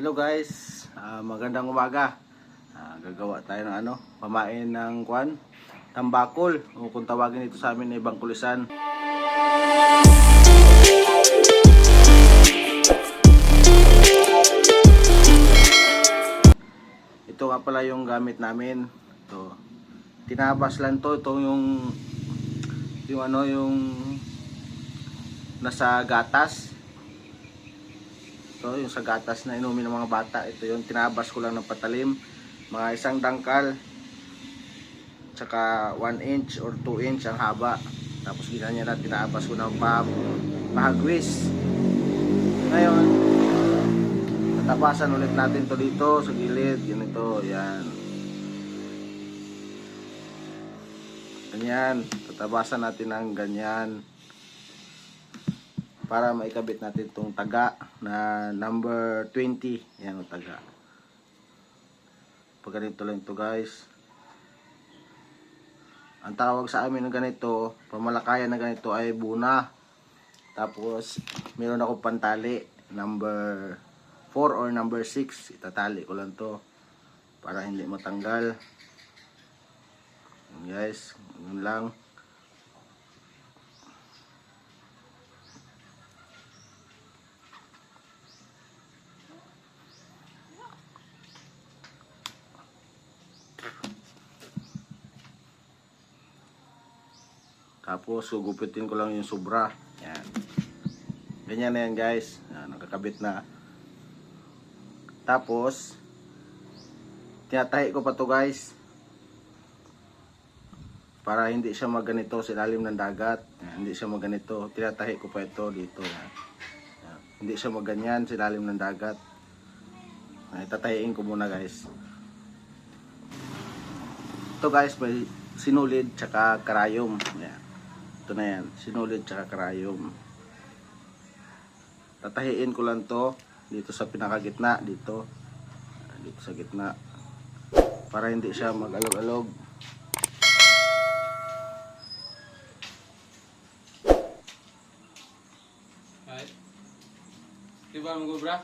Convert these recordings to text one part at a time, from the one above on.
Hello guys, Ah, magandang umaga. Ah, gagawa tayo ng ano, pamain ng kwan, tambakol o kung tawagin ito sa amin ay bangkulisan. Ito nga pala yung gamit namin. Ito. Tinabas lang to, ito yung yung ano yung nasa gatas. Ito yung sa gatas na inumin ng mga bata. Ito yung tinabas ko lang ng patalim. Mga isang dangkal. Tsaka 1 inch or 2 inch ang haba. Tapos ganyan na tinabas ko ng pa pahagwis. Ngayon, tatapasan ulit natin to dito sa gilid. Ganito, yan. Ganyan. Tatabasan natin ng ganyan para maikabit natin itong taga na number 20 yan ang taga. Pag ganito lang ito guys. Ang tawag sa amin ng ganito pamalakayan na ganito ay buna. Tapos meron ako pantali. Number 4 or number 6 itatali ko lang to para hindi matanggal. Yan, guys. Yun lang Tapos, gugupitin ko lang yung sobra. Yan. Ganyan na yan, guys. Yan, nakakabit na. Tapos, tinatahi ko pa to guys. Para hindi siya maganito sa ilalim ng dagat. Yan, hindi siya maganito. Tinatahi ko pa ito dito. Yan. Yan. Hindi siya maganyan sa ilalim ng dagat. Ay, tatahiin ko muna guys. Ito guys, may sinulid tsaka karayom. Yan. Ito na yan, sinulid tsaka karayom. Tatahiin ko lang to dito sa pinakagitna, dito. Dito sa gitna. Para hindi siya mag-alog-alog. Right. Di ba mga bra?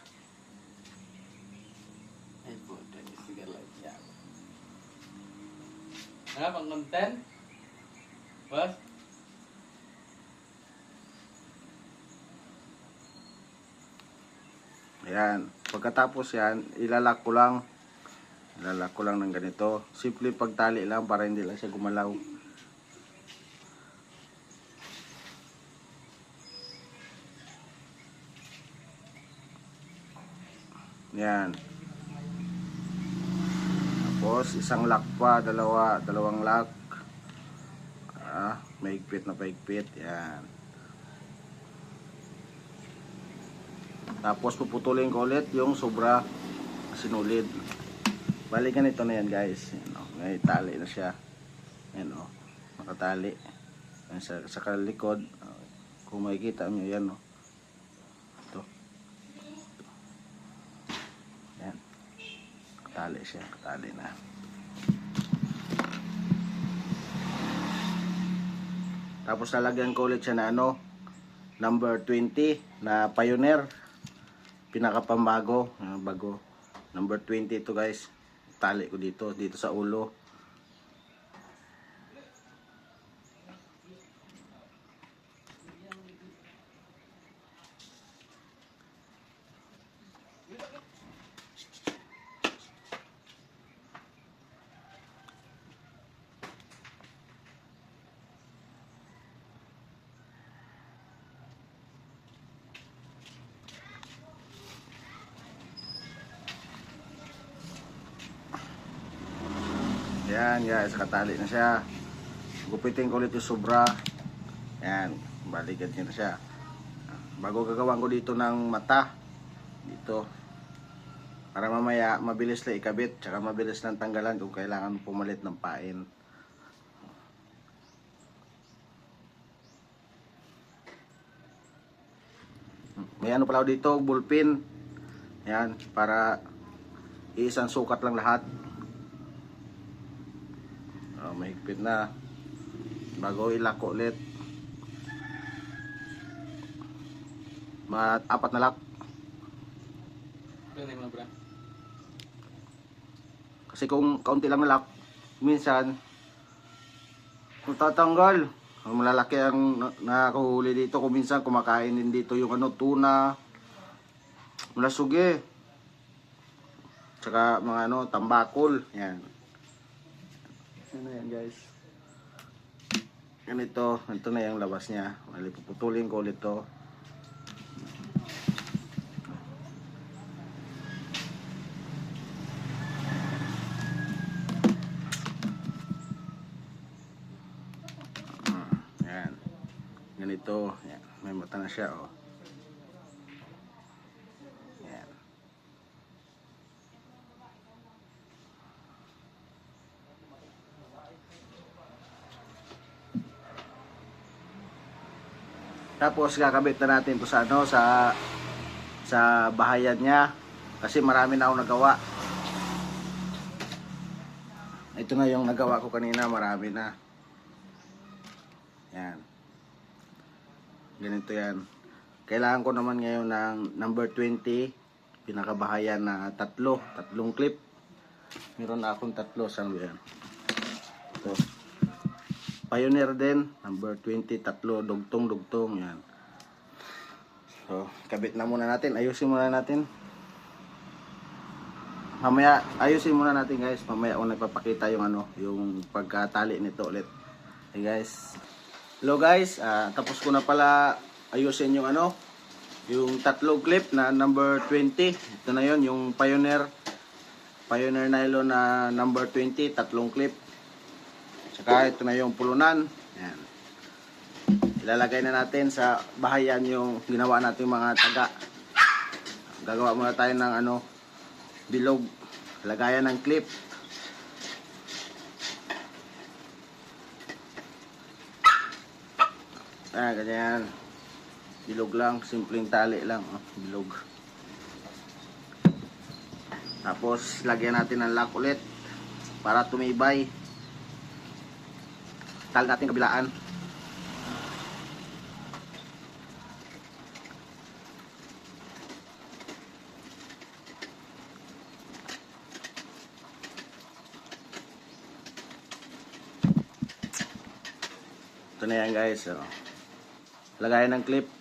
Ay po, sige lang. Yan. Ha? Pang content? What? Ayan. Pagkatapos yan, ilalak ko lang. Ilalak ko lang ng ganito. Simple pagtali lang para hindi lang siya gumalaw. Yan. Tapos isang lock pa, dalawa, dalawang lock. Ah, maigpit na paigpit. Yan. Tapos puputulin ko ulit yung sobra sinulid. Bali ganito na yan guys. Yan, oh. May tali na siya. Yan o. Oh. Nakatali. Yan, sa, sa kalikod. oh, Kung makikita nyo yan o. Oh. Ito. Yan. Katali siya. Katali na. Tapos lalagyan ko ulit siya na ano. Number 20 na Pioneer pinakapambago ah, bago. Number 20 ito guys. Tali ko dito dito sa ulo yan guys katali na siya. Gupitin ko ulit yung sobra. Yan balikan niya na siya. Bago gagawan ko dito ng mata dito. Para mamaya mabilis lang ikabit tsaka mabilis lang tanggalan kung kailangan pumalit ng pain. May ano pala dito bullpen. Yan para isang sukat lang lahat mahigpit na. Bago ilako ulit. Mga apat na bro. Kasi kung kaunti lang na lock, minsan, kung tatanggal, ang malalaki ang na- nakakuhuli dito. Kung minsan kumakain din dito yung ano, tuna, malasugi, tsaka mga ano, tambakol. Yan. Ano yan guys? Ganito, ito na yung labas niya. Mali, puputulin ko ulit to. Yan. Ganito. Yan. May mata na siya, oh. Tapos kakabit na natin to sa ano sa sa bahayan niya kasi marami na ako nagawa. Ito na yung nagawa ko kanina, marami na. Yan. Ganito yan. Kailangan ko naman ngayon ng number 20, pinakabahayan na tatlo, tatlong clip. Meron na akong tatlo, ba yan? Ito. Pioneer din, number 20, tatlo, dugtong-dugtong, yan. So, kabit na muna natin, ayusin muna natin. Mamaya, ayusin muna natin guys, mamaya ako nagpapakita yung ano, yung pagkatali nito ulit. Hey guys, Hello guys, ah, tapos ko na pala ayusin yung ano, yung tatlo clip na number 20. Ito na yon yung Pioneer Pioneer nylon na number 20, tatlong clip. Saka ito na yung pulunan. Yan. Ilalagay na natin sa bahayan yung ginawa nating mga taga. Gagawa muna tayo ng ano, bilog. Lagayan ng clip. Ah, ganyan. Bilog lang, simpleng tali lang, oh, bilog. Tapos lagyan natin ng lock ulit para tumibay. Tal natin kabilaan. Ito na yan guys. Oh. Lagayan ng clip.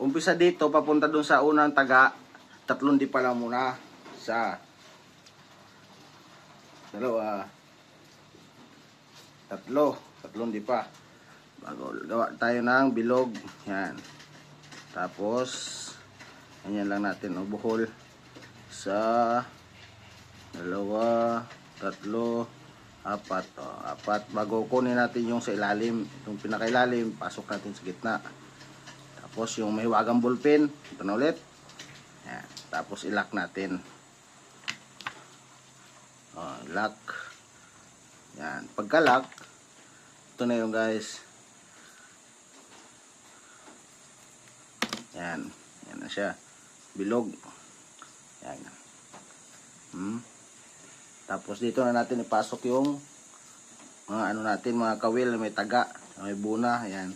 Umpisa dito, papunta dun sa unang taga, tatlong di pa lang muna. Sa dalawa, tatlo, tatlong di pa. Bago gawa tayo ng bilog. Yan. Tapos, ganyan lang natin o buhol sa dalawa, tatlo, apat. O, apat. Bago kunin natin yung sa ilalim, yung pinakailalim, pasok natin sa gitna. Tapos yung may wagang ballpen, ito na ulit. Yan. Tapos ilock natin. O, lock. Yan. Pagka-lock, ito na yung guys. Yan. Yan na siya. Bilog. Yan. Hmm. Tapos dito na natin ipasok yung mga ano natin, mga kawil, may taga, may buna. Yan.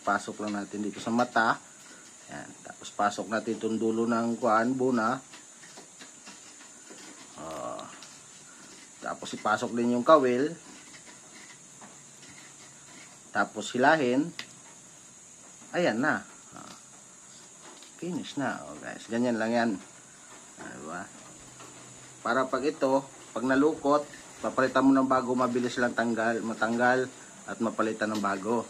Pasok lang natin dito sa mata. Yan. Tapos pasok natin itong dulo ng kuan, buna. Oh. Tapos ipasok din yung kawil. Tapos hilahin. Ayan na. Oh. Finish na. Oh, guys. Ganyan lang yan. Ah, diba? Para pag ito, pag nalukot, papalitan mo ng bago, mabilis lang tanggal, matanggal at mapalitan ng bago.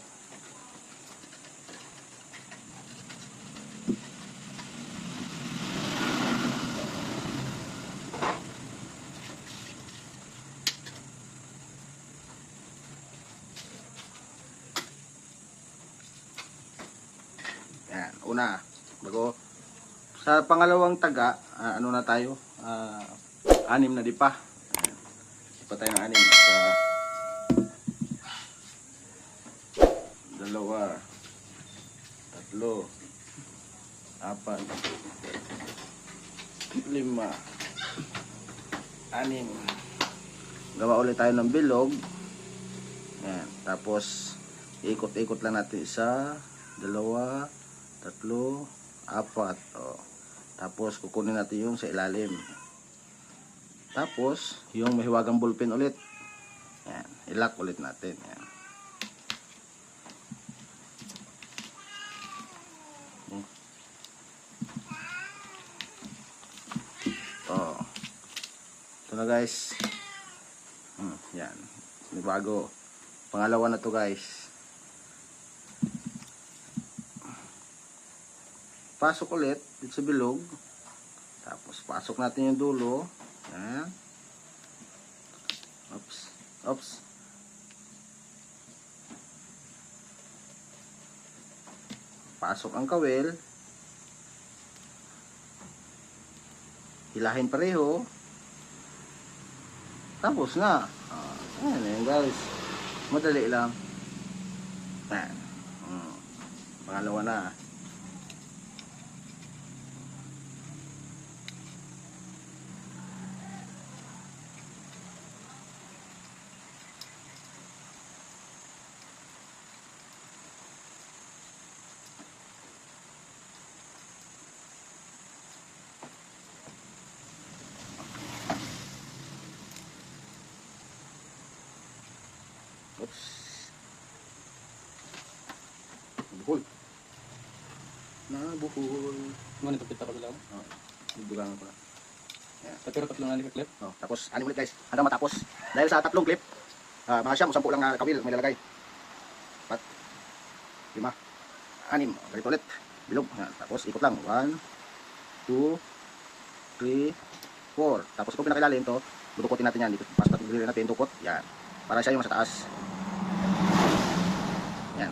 Yan, una, bago sa pangalawang taga, ah, ano na tayo? Ah, anim na di pa. Ayan. Di pa tayo ng anim. Sa dalawa, tatlo, apat, lima, anim, gawa ulit tayo ng bilog. Yan. Tapos, ikot-ikot lang natin isa, dalawa, tatlo, apat. O. Tapos, kukunin natin yung sa ilalim. Tapos, yung mahiwagang ballpen ulit. Yan. Ilock ulit natin. Yan. Hmm. Ito. Ito na guys. Hmm, yan. May bago. Pangalawa na to guys. Pasok ulit dito sa bilog. Tapos pasok natin yung dulo. Yan. Oops. Oops. Pasok ang kawil. Hilahin pareho. Tapos na. Ah, ayan yan guys. Madali lang. Ayan. Mm. Pangalawa na. Oops. Buhol. Nabuhol. Ano nito kita pa lang? Oh, Bubulangan pala. Pero tatlo na ni clip. Oh, tapos anim ulit guys. Hanggang matapos. Dahil sa tatlong clip, ah mga siyam sampu lang na kawil may lalagay. Pat. Lima. Anim. Ganito ulit. Bilog. Yan. Tapos ikot lang. One, two, three, four. Tapos kung pinakailalim to, dudukotin natin yan. Dito. Pas natin natin natin dukot. Yan. Para siya yung sa taas. Yan.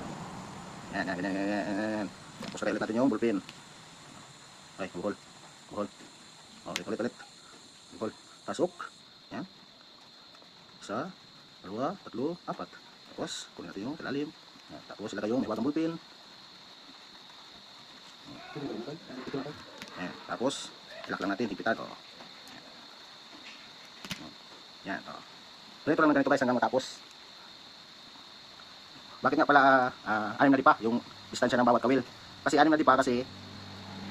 Yan, yan, yan, yan, yan, Tapos ulit natin yung ballpen. Ay, buhol. Buhol. O, ulit, ulit, ulit. Buhol. Pasok. Yan. Isa, dalawa, tatlo, apat. Tapos, kunin natin yung ilalim. Yan. Tapos, ilagay yung may wagang ballpen. Yan. Tapos, ilak lang natin, hipitan. O. Yan. O. Ganito lang ng ganito guys hanggang matapos. Bakit nga pala ah, anim na dipa yung distansya ng bawat kawil? Kasi anim na dipa kasi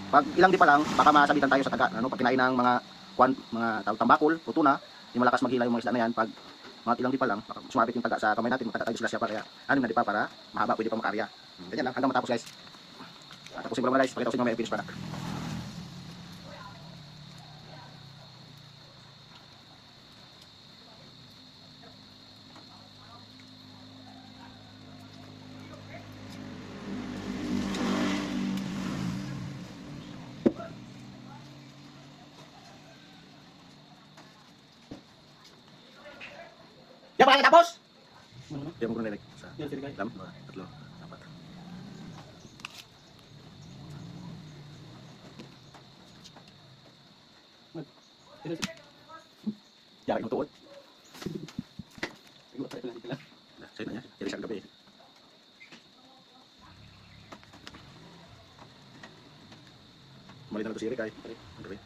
pag ilang dipa lang baka masabitan tayo sa taga ano pag kinain ng mga kwan, mga tambakol o tuna, yung malakas maghila yung mga isda na yan pag mga ilang dipa lang baka sumabit yung taga sa kamay natin magtaga tayo sila siya para anim na dipa para mahaba pwede pa makarya. Ganyan lang hanggang matapos guys. Tapusin ko lang guys, pakita ko sa inyo may finish product. Pa tapos. Ano na? Diyan mo ko nilagay sa Yan sila guys. Lam, mga tatlo, apat. Yari mo. Nah, Sa'yo na niya. Yari sa gabi. Malit na lang ito si Eric ay. Ang gabi.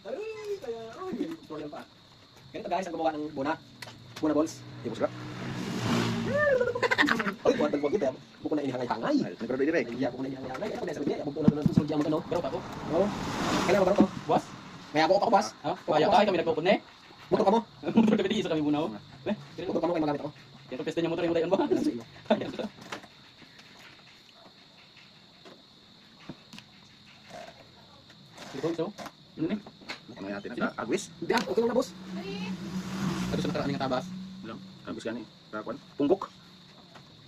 Ay, kaya ay, may tutorial pa. Ganito guys ang gumawa ng bona. Bona balls. Di mo sila. Ay, buwan tagwag ito. Buko na inihangay-hangay. Ay, nagkaroon din. Ay, buko na inihangay-hangay. Ako na sa bibig. Buko na susunod diyan mo ano. Pero pa ko. Oo. Kailan mo ba ko? Boss? May ako pa ko, boss. Ha? Kaya ay kami nagpupun eh. Motor ka mo? Motor ka isa kami muna. Eh, motor ka mo kay magamit ako. Kaya pesta niya motor yung dayon ba? Ito, so. Ano ni? Ano natin? Sila, agwis. Hindi ah, okay lang na boss. Ito sa nakaraan ng tabas. Lang. Agwis gani. Kakuan. Punggok.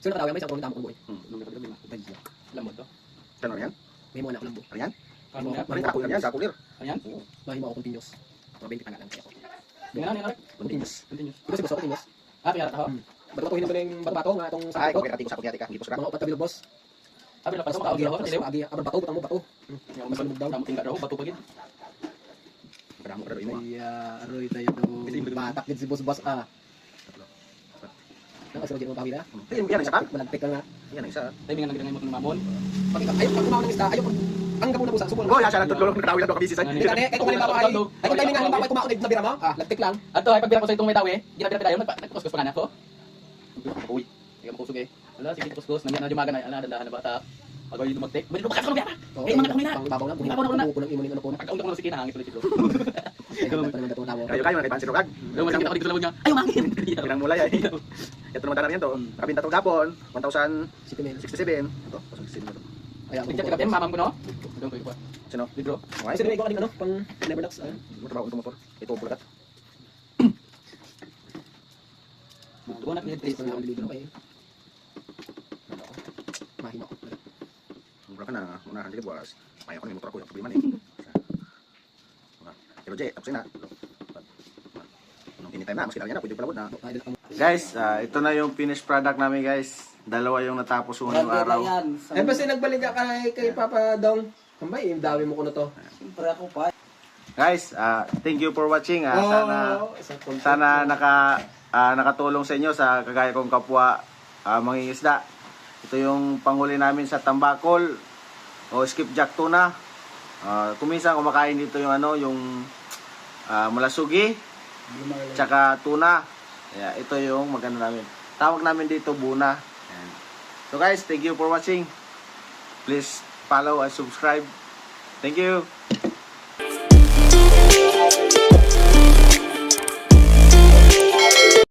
Sino nakatawag may isang tawag mo eh. Hmm. Nung nakatawag mo. Dahil Alam mo to. Kano yan? May mga anak ko lang po. Ano yan? Nga? Kakulir yan? Kakulir. Ayan. Oo. Bahay mo ako continuous. Mabenti tanga lang kaya ako. Dengan ano yan, Continuous. Continuous. Ito si boss ako continuous. Ah, pinara ka ho. Bato-batuhin naman yung bato-bato nga itong Ay, sa ko. okay. Ati ko sa kunyati ka. Hindi po sila. Mga upat kabilog boss. Ah, pinara pa sa mga tapos Tiliw. maagi. Abang bato, butang mo bato. Yung mas daw, damo tingkat raw, bato. Kadamo ka rin mo. Ay, ah, aroy tayo to. Batak din si boss boss ah. Nang asal mo pamila. Yan, yan ang isa ka. Malagpik ka nga. Yan ang isa. Tayo nga nagdangay mo ng mamon. Pag ayaw pag kumaon ng isda, ayaw pag ang gabo na busa, subong. Oh, ya siya nagtutulong ng tawil lang kabisi sa. Ano Hindi kani, kay kung halimbawa ay, ay kung timing halimbawa ay kumaon ay nabira mo, ah, lagtik lang. Ato ay pagbira ko sa itong may tawi, ginabira tayo, nagkuskus pa kana ko. Uy, hindi ka makusog eh. Ala, sige kuskus, nandiyan na jumaga na, ala, dandahan na bata. Pag ay dumagtik, bali lumakas ka lumiyara. Oo, Eh, mga taon na. pang ibabaw na, Ibabaw na buko ng imo ning ano po. Pagkaunta ko na sige na hangit ulit. Kaya tawo. Kayo kayo na ipansin rugag. Daw masakit ako dito sa niya. Ayaw mangin. Pirang mulay ay. Ito naman tanan yan to. Kabinta to gapon, 1067. City Mail. Ito, 1067 to. Ayan. Tingnan ka mamam ko no. Daw ko pa. Sino? Libro. Okay. Mail ko ano, pang Neverlux. ah. Mo trabaho itong motor. Ito pulakat. Na pang ang libro kay. Mahimo. Mura ka na, una hindi ka buwas. May ako ng motor ako, yung problema ni. Pero Jay, tapos na. Nung anytime na, maski na yan na, pwede palabot na. Guys, ah, ito na yung finished product namin guys. Dalawa yung natapos unang araw. Eh basta nagbalik ka kay kay Papa Dong. Kambay, yung dami mo ko na to. Siyempre ako pa. Guys, ah, thank you for watching. ah. sana Oh, sana naka ah, nakatulong sa inyo sa kagaya kong kapwa ah, mangingisda. Ito yung panghuli namin sa tambakol o skipjack tuna. Ah, kuminsan kumakain dito yung ano, yung ah, malasugi tsaka tuna. Yeah, ito yung maganda namin. Tawag namin dito buna. So guys, thank you for watching. Please follow and subscribe. Thank you.